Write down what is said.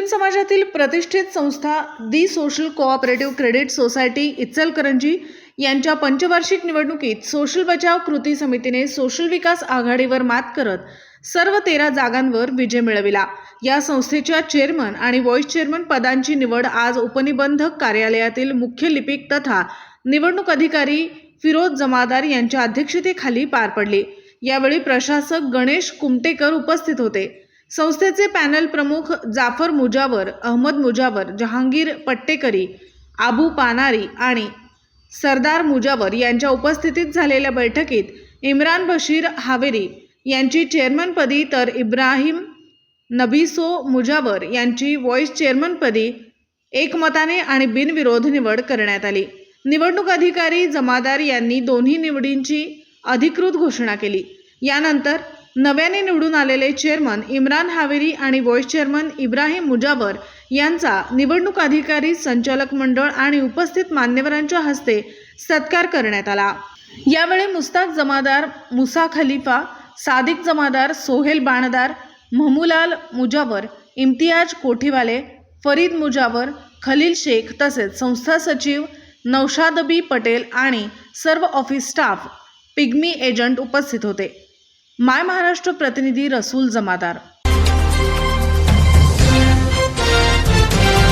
मुस्लिम समाजातील प्रतिष्ठित संस्था the social cooperative credit society Ichalkaranji यांच्या पंचवार्षिक निवडणुकीत सोशल बचाव कृती समितीने सोशल विकास आघाडीवर मात करत सर्व तेरा जागांवर विजय मिळविला. या संस्थेच्या चेअरमन आणि व्हाईस चेअरमन पदांची निवड आज उपनिबंधक कार्यालयातील मुख्य लिपिक तथा निवडणूक अधिकारी फिरोज जमादार यांच्या अध्यक्षतेखाली पार पडली. यावेळी प्रशासक गणेश कुमटेकर उपस्थित होते. संस्थेचे पॅनल प्रमुख जाफर मुजावर अहमद मुजावर जहांगीर पट्टेकरी आबू पानारी आणि सरदार मुजावर यांच्या उपस्थितीत झालेल्या बैठकीत इम्रान बशीर हावेरी यांची चेअरमनपदी तर इब्राहिम नबीसो मुजावर यांची व्हॉईस चेअरमनपदी एकमताने आणि बिनविरोध निवड करण्यात आली. निवडणूक अधिकारी जमादार यांनी दोन्ही निवडींची अधिकृत घोषणा केली. यानंतर नव्याने निवडून आलेले चेअरमन इम्रान हावेरी आणि व्हाईस चेअरमन इब्राहिम मुजावर यांचा निवडणूक अधिकारी संचालक मंडळ आणि उपस्थित मान्यवरांच्या हस्ते सत्कार करण्यात आला. यावेळी मुस्ताक जमादार मुसा खलिफा सादिक जमादार सोहेल बाणदार महमुलाल मुजावर इम्तियाज कोठीवाले फरीद मुजावर खलील शेख तसेच संस्था सचिव नौशादबी पटेल आणि सर्व ऑफिस स्टाफ पिग्मी एजंट उपस्थित होते. माय महाराष्ट्र प्रतिनिधी रसूल जमादार